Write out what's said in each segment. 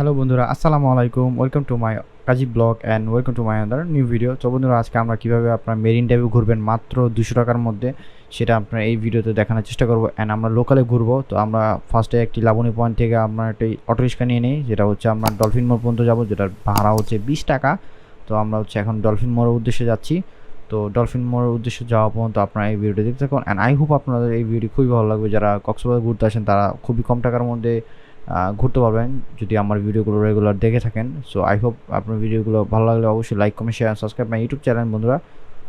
Hello বন্ধুরা, আসসালামু আলাইকুম। Welcome to my Kazi blog and welcome to my other new video তো বন্ধুরা, আজকে আমরা কীভাবে আপনার মেরিন ড্রাইভে ঘুরবেন মাত্র দুশো টাকার মধ্যে, সেটা আপনার এই ভিডিওতে দেখানোর চেষ্টা করব। অ্যান্ড আমরা লোকালে ঘুরবো, তো আমরা ফার্স্টে একটি লাবণী পয়েন্ট থেকে আমরা একটি অটো রিক্সা নিয়ে নিই, যেটা হচ্ছে আমরা ডলফিন মোড় পর্যন্ত যাব, যেটার ভাড়া হচ্ছে বিশ টাকা। তো আমরা হচ্ছে এখন ডলফিন মোড়ের উদ্দেশ্যে যাচ্ছি। তো ডলফিন মোড়ের উদ্দেশ্যে যাওয়া পর্যন্ত আপনারা এই ভিডিওটি দেখতে থাকুন। অ্যান্ড আই হোপ আপনাদের এই ভিডিও খুবই ভালো লাগবে। যারা কক্সবাজার ঘুরতে আসেন, তারা খুবই কম টাকার মধ্যে ঘুরতে পারবেন। যদি আমার ভিডিওগুলো রেগুলার দেখে থাকেন সো আই হোপ আপনার ভিডিওগুলো ভালো লাগলে অবশ্যই like comment share subscribe my YouTube channel বন্ধুরা।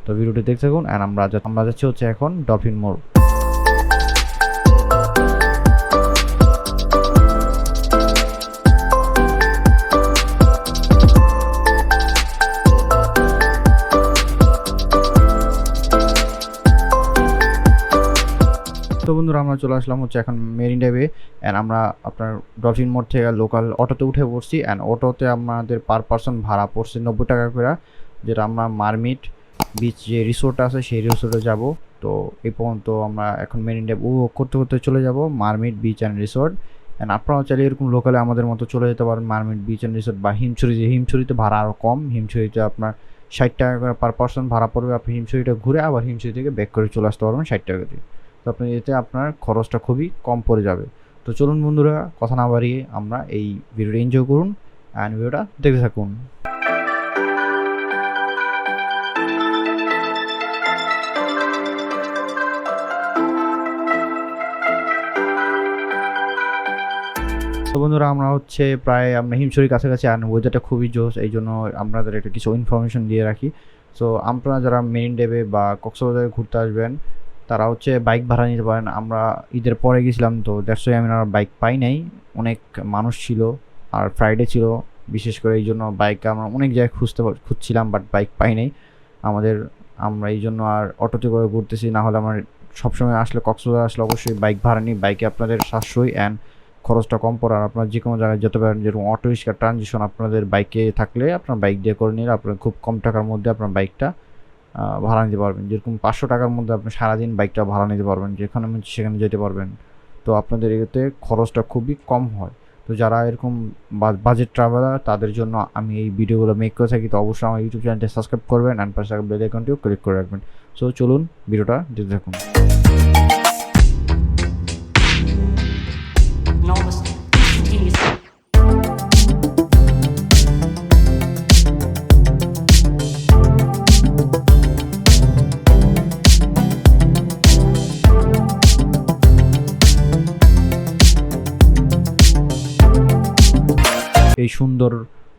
তো ভিডিওটি দেখতে থাকুন অ্যান্ড আমরা আমরা যাচ্ছি হচ্ছে এখন ডলফিন মোড় তো বন্ধুরা আমরা চলে আসলাম হচ্ছে এখন মেরিন ড্রাইভে অ্যান্ড আমরা আপনার ডলফিন মোড় থেকে লোকাল অটোতে উঠে পড়ছি অ্যান্ড অটোতে আমাদের পার পার্সন ভাড়া পড়ছে নব্বই টাকা করে, যেটা আমরা মারমিট বিচ যে রিসোর্ট আছে সেই রিসোর্টে যাব। তো এই পর্যন্ত আমরা এখন মেরিন ড্রাইভ উপভোগ করতে করতে চলে যাব mermaid beach and resort and আপনারাও চাইলে এরকম লোকালে আমাদের মতো চলে যেতে পারেন মারমিট বিচ অ্যান্ড রিসোর্ট বা হিমছড়ি যে হিমছড়িতে ভাড়া আরও কম হিমছড়িতে আপনার ষাট টাকা করে পার পার্সন ভাড়া পড়বে, আপনি হিমছড়িটা ঘুরে আবার হিমছড়ি থেকে ব্যাক করে চলে আসতে পারবেন ষাট টাকা দিয়ে। তো আপনি এতে আপনার খরচটা খুবই কম পড়ে যাবে। তো চলুন বন্ধুরা, কথা না বাড়িয়ে আমরা এই ভিডিওটা এনজয় করুন অ্যান্ড ভিডিওটা দেখতে থাকুন। তো বন্ধুরা, আমরা হচ্ছে প্রায় আমরা হিমছড়ির কাছাকাছি আর ওয়েদারটা খুবই জোস এই জন্য আপনাদের একটা কিছু ইনফরমেশন দিয়ে রাখি। সো আপনারা যারা মেরিন ডেবে বা কক্সবাজারে ঘুরতে আসবেন তারা হচ্ছে বাইক ভাড়া নিতে পারেন আমরা ঈদের পরে গেছিলাম তো দ্যাটস আমি আর বাইক পাই নাই। অনেক মানুষ ছিল আর ফ্রাইডে ছিল, বিশেষ করে এই জন্য বাইক আমরা অনেক জায়গায় খুঁজতে খুঁজছিলাম বাট বাইক পাই নাই। আমাদের, আমরা এই জন্য আর অটোতে করে ঘুরতেছি, না হলে আমার সবসময় আসলে কক্সবাজার আসলে অবশ্যই বাইক ভাড়া নিই। বাইকে আপনাদের সাশ্রয়ী অ্যান্ড খরচটা কম পড়ে। আর আপনারা যে কোনো জায়গায় যেতে পারেন, যেরকম অটো রিক্সা ট্রানজিশন আপনাদের বাইকে থাকলে আপনার বাইক দিয়ে করে নিলে আপনার খুব কম টাকার মধ্যে আপনার বাইকটা ভাড়া নিতে পারবেন। যেরকম পাঁচশো টাকার মধ্যে আপনি সারাদিন বাইকটা ভাড়া নিতে পারবেন, যেখানে সেখানে যেতে পারবেন। তো আপনাদের এতে খরচটা খুবই কম হয়। তো যারা এরকম বাজেট ট্রাভেলার তাদের জন্য আমি এই ভিডিওগুলো মেক করে থাকি। তো অবশ্যই আমার ইউটিউব চ্যানেলটা সাবস্ক্রাইব করবেন অ্যান্ড পাশে বেল আইকনটিও ক্লিক করে রাখবেন। সো চলুন ভিডিওটা দেখতে থাকুন। এই সুন্দর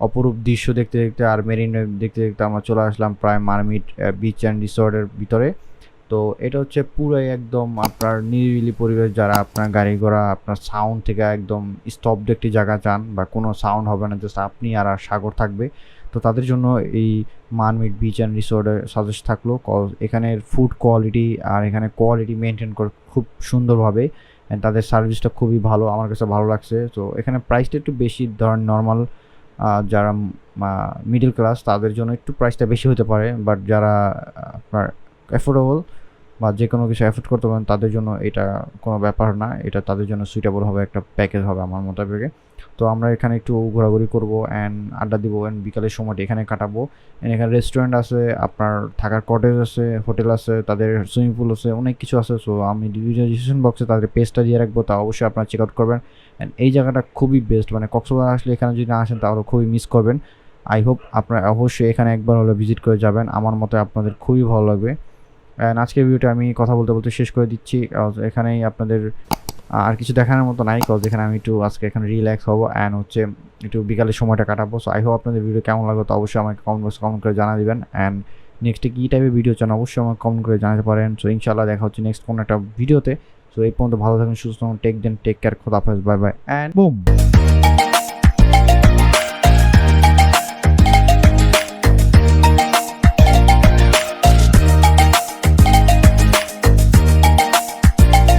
অপরূপ দৃশ্য দেখতে দেখতে আর মেরিন দেখতে দেখতে আমরা চলে আসলাম প্রায় মারমিট বিচ অ্যান্ড রিসর্টের ভিতরে। তো এটা হচ্ছে পুরোই একদম আপনার নিরিবিলি পরিবেশ, যারা আপনার গাড়ি ঘোড়া, আপনার সাউন্ড থেকে একদম স্তব্ধ একটি জায়গা চান বা কোনো সাউন্ড হবে না জাস্ট আপনি আর আর সাগর থাকবে। তো তাদের জন্য এই মারমিট বিচ অ্যান্ড রিসর্টে সাজেস্ট থাকল। এখানের ফুড কোয়ালিটি আর এখানে কোয়ালিটি মেনটেন করে, খুব সুন্দরভাবে। অ্যান্ড তাদের সার্ভিসটা খুবই ভালো, আমার কাছে ভালো লাগছে। তো এখানে প্রাইসটা একটু বেশি, ধরেন নর্মাল যারা মিডল ক্লাস তাদের জন্য একটু প্রাইসটা বেশি হতে পারে। বাট যারা আপনার অ্যাফোর্ডেবল বা যে কোনো কিছু অ্যাফোর্ড করতে পারেন, তাদের জন্য এটা কোনো ব্যাপার না। এটা তাদের জন্য সুইটেবল হবে, একটা প্যাকেজ হবে আমার মোতাবেকে। তো আমরা এখানে একটু ঘোরাঘুরি করব অ্যান্ড আড্ডা দিব অ্যান্ড বিকালের সময়টা এখানে কাটাবো। অ্যান্ড এখানে রেস্টুরেন্ট আছে, আপনার থাকার কটেজ আছে হোটেল আছে, তাদের সুইমিং পুল আছে, অনেক কিছু আছে। সো আমি ডিসক্রিপশন বক্সে তাদের পেজটা দিয়ে রাখব, তা অবশ্যই আপনারা চেক আউট করবেন। অ্যান্ড এই জায়গাটা খুবই বেস্ট মানে কক্সবাজার আসলে এখানে যদি না আসেন, তাহলে খুবই মিস করবেন। আই হোপ আপনারা অবশ্যই এখানে একবার হলে ভিজিট করে যাবেন। আমার মতে আপনাদের খুবই ভালো লাগবে। অ্যান্ড আজকের ভিডিওটা আমি কথা বলতে বলতে শেষ করে দিচ্ছি এখানেই আপনাদের আর কিছু দেখানোর মতো নাই কজ এখানে আমি একটু আজকে এখানে রিল্যাক্স হব অ্যান্ড হচ্ছে একটু বিকালের সময়টা কাটাবো। সো আই হোপ আপনাদের ভিডিও কেমন লাগল তো অবশ্যই আমাকে কমেন্ট বক্সে কমেন্ট করে জানা দেবেন। অ্যান্ড নেক্সটে কী টাইপের ভিডিও চান অবশ্যই আমাকে কমেন্ট করে জানাতে পারেন। সো ইনশাল্লাহ দেখা হচ্ছে নেক্সট কোনো একটা ভিডিওতে সো এই পর্যন্ত ভালো থাকুন, সুস্থ টেক দেন টেক কেয়ার খোদা হাফেজ বাই বাই অ্যান্ড বুম